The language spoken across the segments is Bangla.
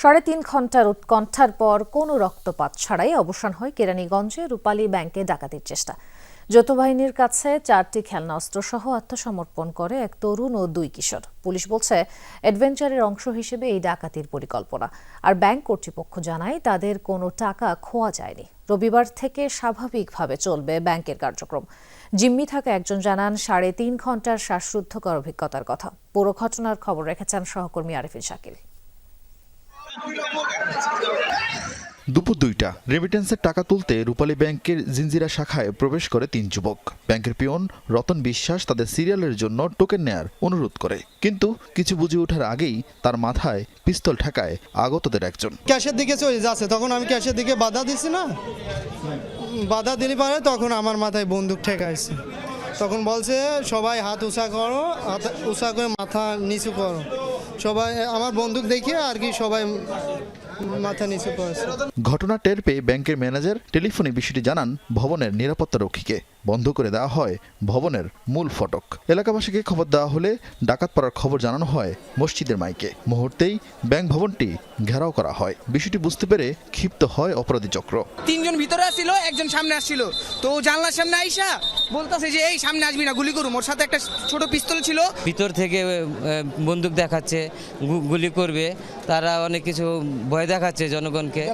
সাড়ে তিন ঘণ্টার উৎকণ্ঠার পর কোনো রক্তপাত ছাড়াই অবসান হয় কেরানীগঞ্জে রূপালী ব্যাংকে ডাকাতির চেষ্টা। যৌথ বাহিনীর কাছে চারটি খেলনা অস্ত্রসহ আত্মসমর্পণ করে এক তরুণ ও দুই কিশোর। পুলিশ বলছে, অ্যাডভেঞ্চারের অংশ হিসেবে এই ডাকাতির পরিকল্পনা। আর ব্যাংক কর্তৃপক্ষ জানায়, তাদের কোনো টাকা খোয়া যায়নি। রবিবার থেকে স্বাভাবিকভাবে চলবে ব্যাংকের কার্যক্রম। জিম্মি থাকা একজন জানান, সাড়ে তিন ঘণ্টার শ্বাসরুদ্ধকর অভিজ্ঞতার কথা। পুরো ঘটনার খবর রেখেছেন সহকর্মী আরিফিন শাকিল। দুপুর দুইটা রেমিটেন্সের টাকা তুলতে রূপালী ব্যাংকের জিঞ্জিরা শাখায় প্রবেশ করে তিন যুবক। ব্যাংকের পিয়ন রতন বিশ্বাস তাদের সিরিয়ালের জন্য টোকেন নেয়ার অনুরোধ করে। কিন্তু কিছু বুঝে ওঠার আগেই তার মাথায় পিস্তল ঠেকায় আগতদের একজন। ক্যাশের দিকে চলে যাচ্ছে, তখন আমি ক্যাশের দিকে বাধা দিছি না? বাধা দিলে পারে তখন আমার মাথায় বন্দুক ঠেকাইছে। তখন বলছে, সবাই হাত উঁচা করো, হাত উঁচা করে মাথা নিচু করো। সবাই, আমার বন্দুক দেখিয়ে আর কি সবাই মাথা নিচে ঘটনা টের পেয়ে ব্যাংকের ম্যানেজার টেলিফোনে বিষয়টি জানান ভবনের নিরাপত্তা রক্ষীকে। বন্ধ করে দেওয়া হয় ভবনের মূল ফটক। এলাকাবাসীকে খবর দেওয়া হলে ডাকাত পড়ার খবর জানানো হয় মসজিদের মাইকে। মুহূর্তেই ব্যাংক ভবনটি ঘেরাও করা হয়। বিষয়টি বুঝতে পেরে ক্ষিপ্ত হয় অপরাধী চক্র। তিনজন ভিতরে আসছিল একজন সামনে আসছিল। তো ও জানলার সামনে আইসা বলতেছে যে এই সামনে আসবি না গুলি করুম। ওর সাথে একটা ছোট পিস্তল ছিল। ভিতর থেকে বন্দুক দেখাচ্ছে গু- গুলি করবে। তারা অনেক কিছু ভয় দেখাচ্ছে জনগণকে।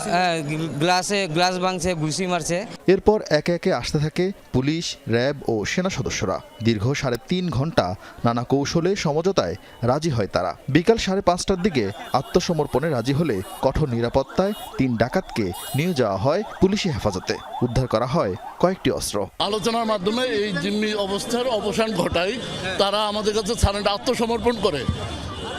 হ্যাঁ গ্লাসে গ্লাস ভাঙছে ঘুষি মারছে। এরপর একে একে আসতে থাকে পুলিশ, র্যাব ও সেনা সদস্যরা। দীর্ঘ সাড়ে তিন ঘণ্টা নানা কৌশলে সমঝোতায় রাজি হয় তারা। বিকাল সাড়ে পাঁচটার দিকে আত্মসমর্পণে রাজি হলে কঠোর নিরাপত্তায় তিন ডাকাতকে নিয়ে যাওয়া হয় পুলিশি হেফাজতে। উদ্ধার করা হয় কয়েকটি অস্ত্র। আলোচনার মাধ্যমে এই জিম্মি অবস্থার অবসান ঘটায়। তারা আমাদের কাছে আত্মসমর্পণ করে।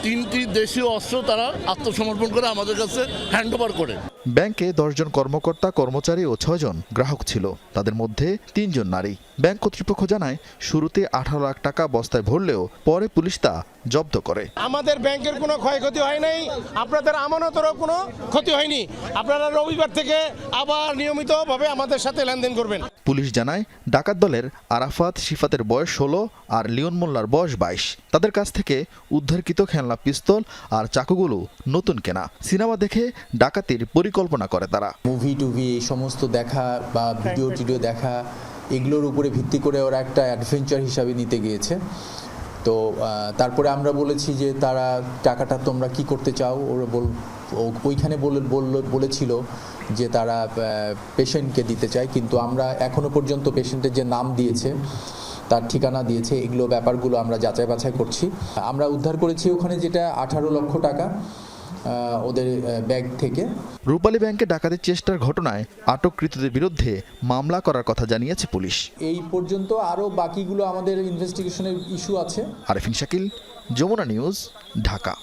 তিনটি দেশীয় অস্ত্র তারা আত্মসমর্পণ করে আমাদের কাছে হ্যান্ড ওভার করে। ব্যাংকে দশজন কর্মকর্তা কর্মচারী ও ছয়জন গ্রাহক ছিল। তাদের মধ্যে তিনজন নারী। ব্যাংক কর্তৃপক্ষ জানায় শুরুতে আঠারো লাখ টাকা বস্তায় ভরলেও পরে পুলিশ তা জব্দ করে। আমাদের ব্যাংকের কোনো ক্ষয়ক্ষতি হয় নাই আপনাদের আমানতেরও কোনো ক্ষতি হয়নি। আপনারা রবিবার থেকে আবার নিয়মিতভাবে আমাদের সাথে লেনদেন করবেন। পুলিশ জানায় ডাকাত দলের আরাফাত শিফাতের বয়স ষোলো আর লিওন মোল্লার বয়স বাইশ। তাদের কাছ থেকে উদ্ধারকৃত খেলনা পিস্তল আর চাকুগুলো নতুন কেনা। সিনেমা দেখে ডাকাতির পরিকল্পনা করে তারা। মুভি টুভি এই সমস্ত দেখা বা ভিডিও টিডিও দেখা এগুলোর উপরে ভিত্তি করে ওরা একটা অ্যাডভেঞ্চার হিসাবে নিতে গিয়েছে। তো তারপরে আমরা বলেছি যে তারা টাকাটা তোমরা কি করতে চাও? ওরা বল ও- ওইখানে বলে বলল- বলেছিল যে তারা পেশেন্টকে দিতে চায়। কিন্তু আমরা এখনও পর্যন্ত পেশেন্টের যে নাম দিয়েছে তার ঠিকানা দিয়েছে। এগুলো ব্যাপারগুলো আমরা যাচাই বাছাই করছি। আমরা উদ্ধার করেছি ওখানে যেটা আঠারো লক্ষ টাকা ওদের ব্যাগ থেকে। রূপালী ব্যাংকে ডাকাতির চেষ্টার ঘটনায় আটককৃতদের বিরুদ্ধে মামলা করার কথা জানিয়েছে পুলিশ। এই পর্যন্ত আরও বাকিগুলো আমাদের ইনভেস্টিগেশনের ইস্যু আছে। আরেফিন শাকিল যমুনা নিউজ ঢাকা।